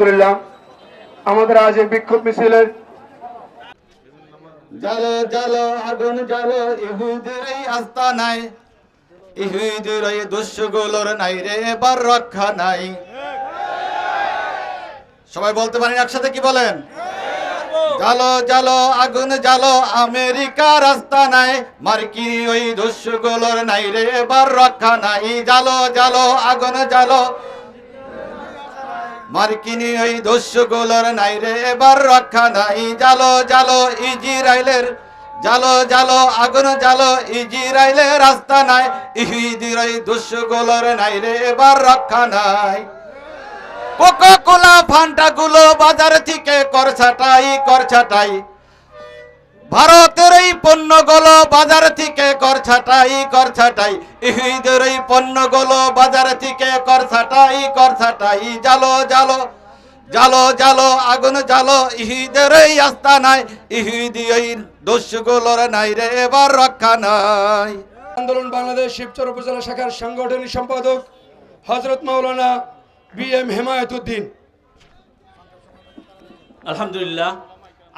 আলহামদুলিল্লাহ। আমাদের আজ এই বিক্ষোভ মিছিলের জালো জালো, আগুন, জালো, ইহুদের আস্থা নাই। ইহুদের এই দুষ্যগুলোর নাই রে, এবার রক্ষা নাই। সবাই বলতে পারেন, একসাথে কি বলেন? জালো জালো, আগুন, জালো আমেরিকা রাস্তা নাই। মার্কি ওই দুষ্যগুলোর নাই রে, এবার রক্ষা নাই। জালো জালো, আগুন, জালো মার্কিনি ওই দস্যুগুলোর নাই রে, এবার রক্ষা নাই। জালো জালো, ইজিরাইলের, জালো জালো, আগুন, জালো, ইজিরাইলের রাস্তা নাই। ইহুদির ওই দস্যুগুলোর নাই রে, এবার রক্ষা নাই। কোকা কোলা ফান্টা গুলো বাজার থেকে করছাটাই করছাটাই। ভারতের এই পণ্যগুলো বাজার থেকে করছাটাই করছাটাই ইহুদের এই পণ্যগুলো বাজার থেকে করছাটাই করছাটাই জালো জালো জালো জালো আগুন জালো ইহুদের এই আস্থা নাই। ইহুদি এই দোষগুলোর নাই রে এবার রক্ষা নাই। আন্দোলন বাংলাদেশ শিবচর উপজেলা শাখার সাংগঠনিক সম্পাদক হজরত মাওলানা বি এম হেমায়তুদ্দিন আলহামদুলিল্লাহ।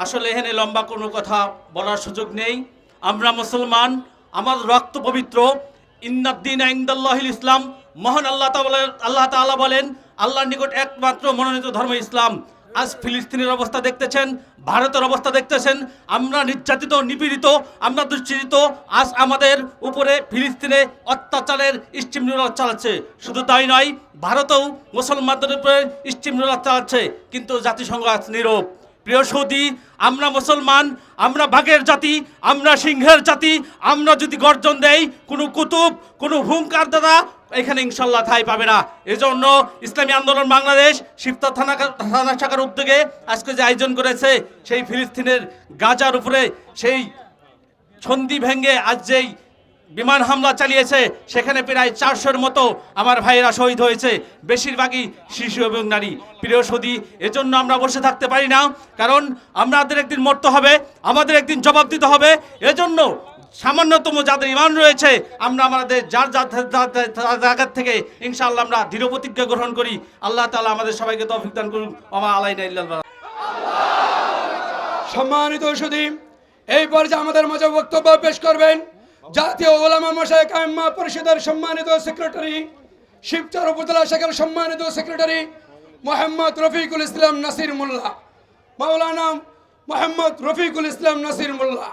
আসলে এখানে লম্বা কোনো কথা বলার সুযোগ নেই। আমরা মুসলমান আমার রক্ত পবিত্র। ইন্নাদ্দিন ইন্দাল্লাহিল ইসলাম। মহান আল্লাহ আল্লাহ তাআলা বলেন, আল্লাহর নিকট একমাত্র মনোনীত ধর্ম ইসলাম। আজ ফিলিস্তিনের অবস্থা দেখতেছেন, ভারতের অবস্থা দেখতেছেন, আমরা নির্যাতিত, নিপীড়িত, আমরা দুশ্চিত আজ আমাদের উপরে ফিলিস্তিনে অত্যাচারের স্টিম রোলার চালাচ্ছে। শুধু তাই নয়, ভারতেও মুসলমানদের উপরে স্টিম রোলার চালাচ্ছে, কিন্তু জাতিসংঘ আজ নীরব। প্রিয় সৌদি, আমরা মুসলমান, আমরা বাঘের জাতি, আমরা সিংহের জাতি, আমরা যদি গর্জন দেই, কোনো কুতুব, কোনো হুঙ্কার দাদা এখানে ইনশাল্লাহ ঠাই পাবে না। এজন্য ইসলামী আন্দোলন বাংলাদেশ শিফতা থানা থানা শাখার উদ্যোগে আজকে যে আয়োজন করেছে, সেই ফিলিস্তিনের গাজার উপরে সেই সন্ধি ভেঙ্গে আজ যেই বিমান হামলা চালিয়েছে, সেখানে প্রায় চারশোর মতো আমার ভাইয়েরা শহীদ হয়েছে। বেশিরভাগই শিশু এবং নারী। প্রিয় সদী এজন্য আমরা বসে থাকতে পারি না, কারণ আমাদের একদিন মরতে হবে, আমাদের একদিন জবাব দিতে হবে। এজন্য সামান্যতম যাদের ইমান রয়েছে, আমরা আমাদের যার যার জায়গার থেকে ইনশাআল্লাহ আমরা দৃঢ় প্রতিজ্ঞা গ্রহণ করি। আল্লাহ তাআলা আমাদের সবাইকে তৌফিক দান করুন আলাইনা ইল্লাল্লাহ সম্মানিত সুদী এই পর্যায়ে আমাদের মাঝে বক্তব্য পেশ করবেন জাতীয় ওলামা মশাই কায়ম্মা পরিষদের সম্মানিত সেক্রেটারি, শিবচর উপজেলা শাখার সম্মানিত সেক্রেটারি মোহাম্মদ রফিকুল ইসলাম নাসির মোল্লা, মাওলানা মোহাম্মদ রফিকুল ইসলাম নাসির মোল্লা।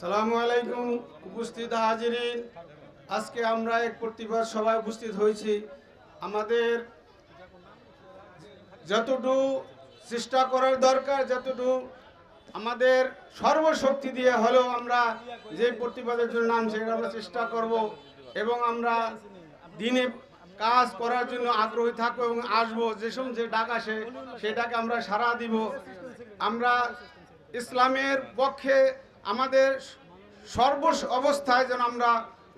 সালামু আলাইকুম, উপস্থিত হাজিরিন। আজকে আমরা এক প্রতিবাদ সবাই উপস্থিত হয়েছি। আমাদের যতটুকু চেষ্টা করার দরকার, যতটুকু আমাদের সর্বশক্তি দিয়ে হলেও আমরা যে প্রতিবাদের জন্য নাম সেটা আমরা চেষ্টা করব এবং আমরা দিনে কাজ করার জন্য আগ্রহী থাকব এবং আসব। যে সময় যে ডাক আসে, সেটাকে আমরা সাড়া দিব। আমরা ইসলামের পক্ষে আমাদের সর্ব অবস্থায় যেন আমরা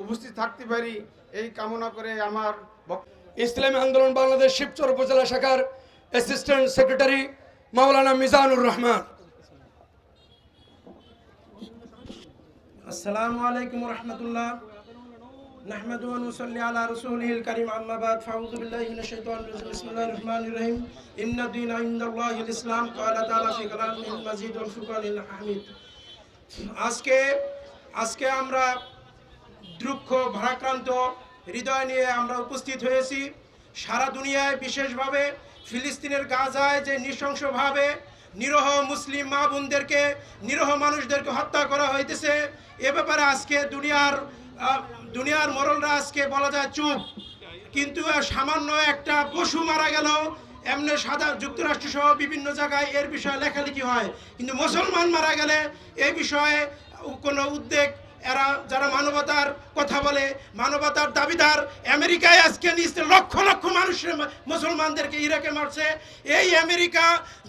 উপস্থিত থাকতে পারি, এই কামনা করে আমার ইসলামী আন্দোলন বাংলাদেশ শিবচর উপজেলা শাখার অ্যাসিস্ট্যান্ট সেক্রেটারি মাওলানা মিজানুর রহমান। السلام عليكم ورحمة الله نحمد ونصلي على رسوله الكريم أما بعد فأعوذ بالله من الشيطان الرجيم بسم الله الرحمن الرحيم إن الدين عند الله الإسلام قال تعالى في كلامه المجيد والفرقان الحميد আজকে আজকে আমরা দুঃখ ভারাক্রান্ত হৃদয় নিয়ে আমরা উপস্থিত হয়েছি সারা দুনিয়ায় বিশেষভাবে ফিলিস্তিনের গাজায় যে নৃশংসভাবে নিরহ মুসলিম মা বোনদেরকে, নিরহ মানুষদেরকে হত্যা করা হইতেছে। এ ব্যাপারে আজকে দুনিয়ার দুনিয়ার মরলরা আজকে বলা যায় চুপ। কিন্তু সামান্য একটা পশু মারা গেল। এমনি সাদা যুক্তরাষ্ট্র সহ বিভিন্ন জায়গায় এর বিষয়ে লেখালেখি হয়। কিন্তু মুসলমান মারা গেলে এই বিষয়ে কোনো উদ্বেগ এরা যারা মানবতার কথা বলে, মানবতার দাবিদার, আমেরিকায় আজকে নিচে লক্ষ লক্ষ মানুষের মুসলমানদেরকে ইরাকে মারছে। এই আমেরিকা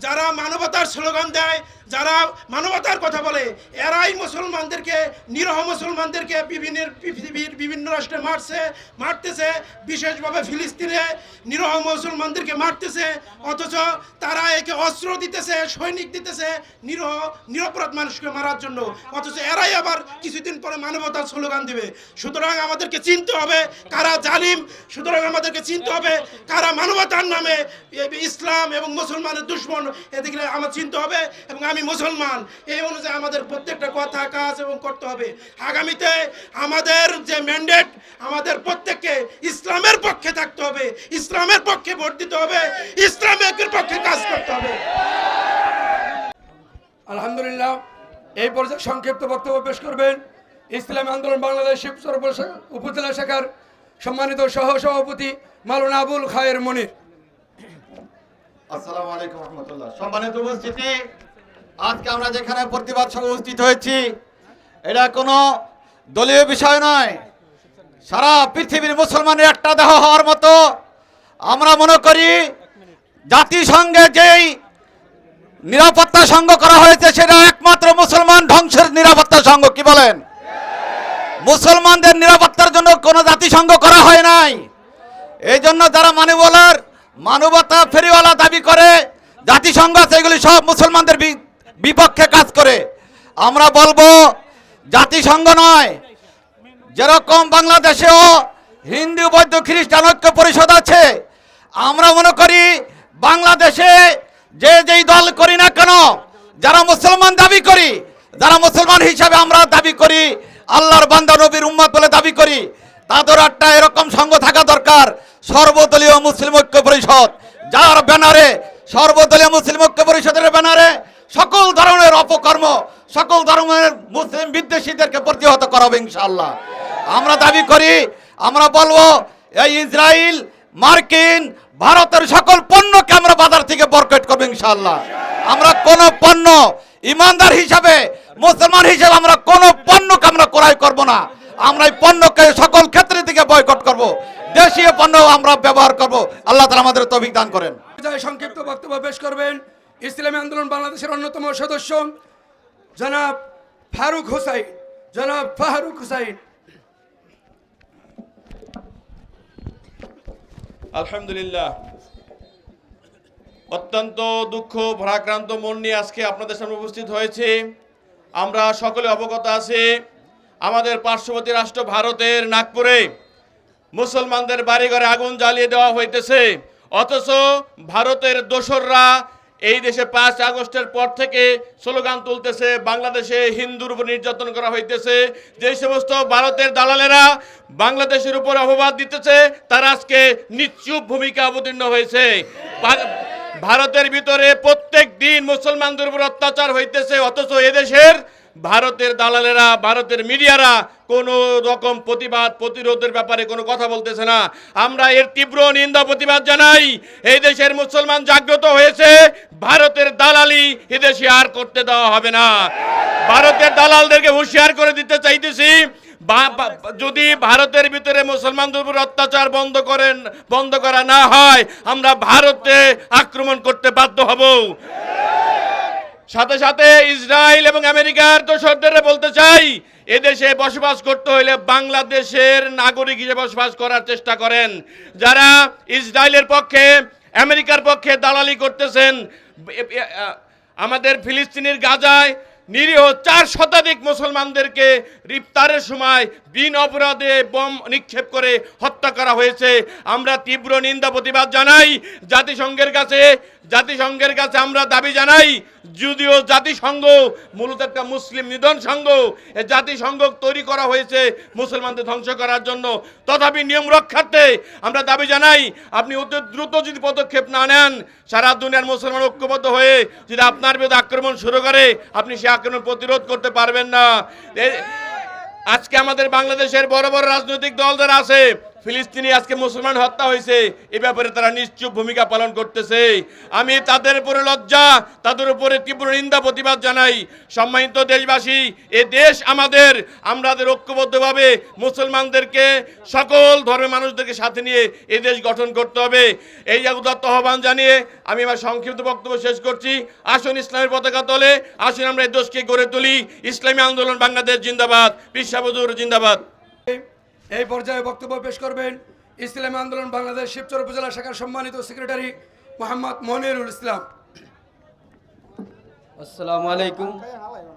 যারা মানবতার স্লোগান দেয়, যারা মানবতার কথা বলে, এরাই মুসলমানদেরকে, নিরহ মুসলমানদেরকে বিভিন্ন পৃথিবীর বিভিন্ন রাষ্ট্রে মারছে, মারতেছে। বিশেষভাবে ফিলিস্তিনে নিরহ মুসলমানদেরকে মারতেছে। অথচ তারা একে অস্ত্র দিতেছে, সৈনিক দিতেছে নিরহ, নিরপরাধ মানুষকে মারার জন্য। অথচ এরাই আবার কিছুদিন পরে মানবতার স্লোগান দিবে। সুতরাং আমাদেরকে চিনতে হবে কারা জালিম, সুতরাং আমাদেরকে চিনতে হবে কারা মানবতার নামে ইসলাম এবং মুসলমানের দুশ্মন এদিকে আমার চিনতে হবে এবং আমি মুসলমান। এই অনুযায়ী আমাদের প্রত্যেকটা কথা, কাজ এবং করতে হবে। আগামীতে আমাদের যে ম্যান্ডেট আমাদের প্রত্যেককে ইসলামের পক্ষে থাকতে হবে, ইসলামের পক্ষে ভোট দিতে হবে, ইসলামের পক্ষে কাজ করতে হবে। আলহামদুলিল্লাহ, এই পর্যায়ে সংক্ষিপ্ত বক্তব্য পেশ করবেন ইসলামী আন্দোলন বাংলাদেশ উপজেলা শাখার সম্মানিত সহ সভাপতি মালুনা আবুল খায়ের মনির। আসসালামু সম্মানিত উপস্থিতি, আজকে আমরা যেখানে প্রতিবাদ উপস্থিত হয়েছি, এটা কোনো দলীয় বিষয় নয়। সারা পৃথিবীর মুসলমানের একটা দেহ হওয়ার মতো আমরা মনে করি, জাতিসংঘে যেই নিরাপত্তা সংঘ করা হয়েছে, সেটা একমাত্র মুসলমান ধ্বংসের নিরাপত্তা সংঘ কি বলেন? মুসলমানদের নিরাপত্তার জন্য কোনো জাতিসংঘ করা হয় নাই। এই জন্য যারা মানবলার মানবতা ফেরিওয়ালা দাবি করে, জাতিসংঘ সেগুলি সব মুসলমানদের বিপক্ষে কাজ করে। আমরা বলব, জাতিসংঘ নয়, যেরকম বাংলাদেশেও হিন্দু, বৌদ্ধ, খ্রিস্টান ঐক্য পরিষদ আছে, আমরা মনে করি বাংলাদেশে যে যেই দল করি না কেন, যারা মুসলমান দাবি করি, যারা মুসলমান হিসাবে আমরা দাবি করি আল্লাহর বান্দা নবীর উম্মত বলে দাবি করি, তাদের একটা এরকম সঙ্গ থাকা দরকার। সর্বদলীয় মুসলিম ঐক্য পরিষদ, যার ব্যানারে, সর্বদলীয় মুসলিম ঐক্য পরিষদের ব্যানারে সকল ধরনের অপকর্ম, সকল ধরনের মুসলিম বিদ্বেষীদেরকে প্রতিহত করাবে ইনশাআল্লাহ। আমরা দাবি করি, আমরা বলব, এই ইসরায়েল মার্কিন, ভারতের সকল পণ্যকে আমরা বাজার থেকে বরকট করব ইনশাআল্লাহ। আমরা কোনো পণ্য ইমানদার হিসাবে মুসলমান হিসেবে আমরা কোন পণ্যকে আমরা ক্রয় করব না। আমরা এই পণ্যকে সকল ক্ষেত্রে থেকে বয়কট করব। দেশীয় পণ্য আমরা ব্যবহার করব। আল্লাহ তাআলা আমাদের তৌফিক দান করেন। সংক্ষিপ্ত বক্তব্য পেশ করবেন ইসলামী আন্দোলন বাংলাদেশের অন্যতম সদস্য জনাব ফারুক হুসাইন। জনাব ফারুক হুসাইন। আলহামদুলিল্লাহ। অত্যন্ত দুঃখ ভারাক্রান্ত মন নিয়ে আজকে আপনাদের সামনে উপস্থিত হয়েছে। আমরা সকলে অবগত আছি, আমাদের পার্শ্ববর্তী রাষ্ট্র ভারতের নাগপুরে মুসলমানদের বাড়িঘরে আগুন জ্বালিয়ে দেওয়া হইতেছে। অথচ ভারতের দোসররা এই দেশে পাঁচ আগস্টের পর থেকে স্লোগান তুলতেছে, বাংলাদেশে হিন্দুর উপর নির্যাতন করা হইতেছে। যে সমস্ত ভারতের দালালেরা বাংলাদেশের উপর অপবাদ দিতেছে, তারা আজকে নিশ্চুপ ভূমিকা অবতীর্ণ হয়েছে। ভারতের ভিতরে প্রত্যেক দিন মুসলমানদের উপর অত্যাচার হইতেছে, অথচ এদেশের ভারতের দালালেরা, ভারতের মিডিয়ারা কোনো রকম প্রতিবাদ, প্রতিরোধের ব্যাপারে কোনো কথা বলতেছে না। আমরা এর তীব্র নিন্দা, প্রতিবাদ জানাই, এই দেশের মুসলমান জাগ্রত হয়েছে, ভারতের দালালি এদেশে আর করতে দেওয়া হবে না। ভারতের দালালদেরকে হুঁশিয়ার করে দিতে চাইতেছি যদি ভারতের ভিতরে মুসলমানদের উপর অত্যাচার বন্ধ করেন, বন্ধ করা না হয়, আমরা ভারতে আক্রমণ করতে বাধ্য হব। সাথে সাথে ইসরায়েল এবং আমেরিকার দোসরদের বলতে চাই, এদেশে বসবাস করতে হলে বাংলাদেশের নাগরিক হিসেবে বসবাস করার চেষ্টা করেন। যারা ইসরায়েলের পক্ষে, আমেরিকার পক্ষে দালালি করতেছেন আমাদের ফিলিস্তিনের গাজায় নিরীহ চার শতাধিক মুসলমানদেরকে ইফতারের সময় বিন অপরাধে বোম নিক্ষেপ করে হত্যা করা হয়েছে। আমরা তীব্র নিন্দা, প্রতিবাদ জানাই জাতিসংঘের কাছে। জাতিসংঘের কাছে আমরা দাবি জানাই, যদিও জাতিসংঘ মূলত একটা মুসলিম নিধন সংঘ, এ জাতিসংঘ তৈরি করা হয়েছে মুসলমানদের ধ্বংস করার জন্য। তথাপি নিয়ম রক্ষার্থে আমরা দাবি জানাই, আপনি অতি দ্রুত যদি পদক্ষেপ না নেন, সারা দুনিয়ার মুসলমান ঐক্যবদ্ধ হয়ে যদি আপনার বিরুদ্ধে আক্রমণ শুরু করে, আপনি সে আক্রমণ প্রতিরোধ করতে পারবেন না। আজকে আমাদের বাংলাদেশের বড় বড় রাজনৈতিক দল যারা আছে ফিলিস্তিনি আজকে মুসলমান হত্যা হয়েছে, এ ব্যাপারে তারা নিশ্চুপ ভূমিকা পালন করতেছে। আমি তাদের উপরে লজ্জা, তাদের উপরে তীব্র নিন্দা, প্রতিবাদ জানাই। সম্মানিত দেশবাসী, এ দেশ আমাদের। আমাদের ঐক্যবদ্ধভাবে মুসলমানদেরকে, সকল ধর্মের মানুষদেরকে সাথে নিয়ে এ দেশ গঠন করতে হবে। এই উদাত্ত আহ্বান জানিয়ে আমি আমার সংক্ষিপ্ত বক্তব্য শেষ করছি। আসুন ইসলামের পতাকা তলে, আসুন আমরা এই দেশকে গড়ে তুলি। ইসলামী আন্দোলন বাংলাদেশ জিন্দাবাদ পিসাবুজুর জিন্দাবাদ। এই পর্যায়ে বক্তব্য পেশ করবেন ইসলামী আন্দোলন বাংলাদেশ শিবচর উপজেলা শাখার সম্মানিত সেক্রেটারি মোহাম্মদ মনিরুল ইসলাম। আসসালামু আলাইকুম।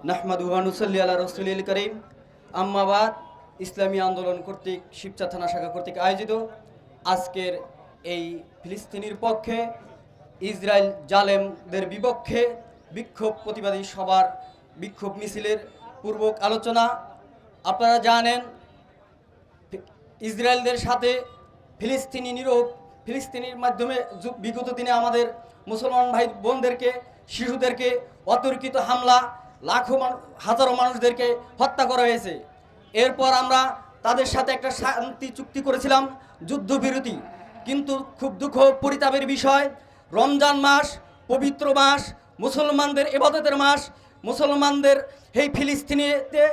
নাহমাদু ওয়া নুসাল্লি আলা রাসূলিল করিম। আম্মাবাদ ইসলামী আন্দোলন কর্তৃক শিবচা থানা শাখা কর্তৃক আয়োজিত আজকের এই ফিলিস্তিনির পক্ষে ইসরায়েল জালেমদের বিপক্ষে বিক্ষোভ প্রতিবাদী সবার বিক্ষোভ মিছিলের পূর্বক আলোচনা। আপনারা জানেন ইসরায়েলদের সাথে ফিলিস্তিনি নিরোধ ফিলিস্তিনির মাধ্যমে বিগত দিনে আমাদের মুসলমান ভাই বোনদেরকে, শিশুদেরকে অতর্কিত হামলা, লাখো হাজারো মানুষদেরকে হত্যা করা হয়েছে। এরপর আমরা তাদের সাথে একটা শান্তি চুক্তি করেছিলাম, যুদ্ধবিরতি। কিন্তু খুব দুঃখ পরিতাপের বিষয়, রমজান মাস, পবিত্র মাস, মুসলমানদের এবাদতের মাস, মুসলমানদের এই ফিলিস্তিনিতে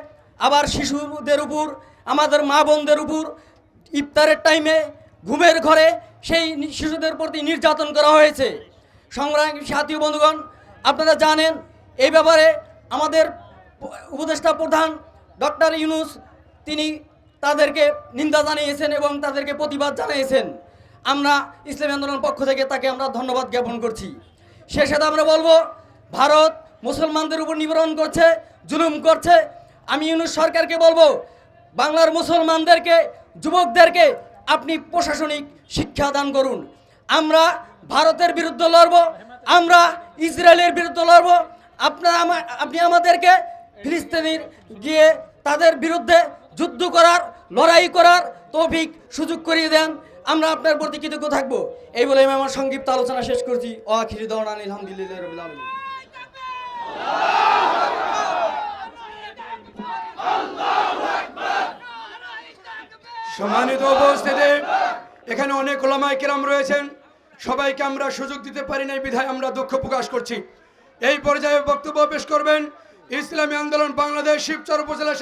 আবার শিশুদের উপর, আমাদের মা বোনদের উপর ইফতারের টাইমে ঘুমের ঘরে সেই শিশুদের প্রতি নির্যাতন করা হয়েছে। সংগ্রামী সাথী বন্ধুগণ, আপনারা জানেন এই ব্যাপারে আমাদের উপদেষ্টা প্রধান ডক্টর ইউনুস, তিনি তাদেরকে নিন্দা জানিয়েছেন এবং তাদেরকে প্রতিবাদ জানিয়েছেন। আমরা ইসলামী আন্দোলনের পক্ষ থেকে তাকে আমরা ধন্যবাদ জ্ঞাপন করছি। সে সাথে আমরা বলব, ভারত মুসলমানদের উপর নিবারণ করছে, জুলুম করছে। আমি ইউনুস সরকারকে বলব বাংলার মুসলমানদেরকে, যুবকদেরকে আপনি প্রশাসনিক শিক্ষা দান করুন। আমরা ভারতের বিরুদ্ধে লড়ব, আমরা ইসরায়েলের বিরুদ্ধে লড়ব। আপনারা আপনি আমাদেরকে ফিলিস্তিনির গিয়ে তাদের বিরুদ্ধে যুদ্ধ করার, লড়াই করার তৌফিক সুযোগ করিয়ে দেন। আমরা আপনার প্রতি কৃতজ্ঞ থাকব। এই বলে আমি আমার সংক্ষিপ্ত আলোচনা শেষ করছি। ও দৌড়ান আলহামদুলিল্লাহ সম্মানিত উপস্থিতি, এখানে অনেক ওলামায় কেরাম রয়েছেন। সবাইকে আমরা সুযোগ দিতে পারি নাই, বিধায় আমরা দুঃখ প্রকাশ করছি। এই পর্যায়ে বক্তব্য পেশ করবেন ইসলামী আন্দোলন বাংলাদেশ শিবচর উপজেলা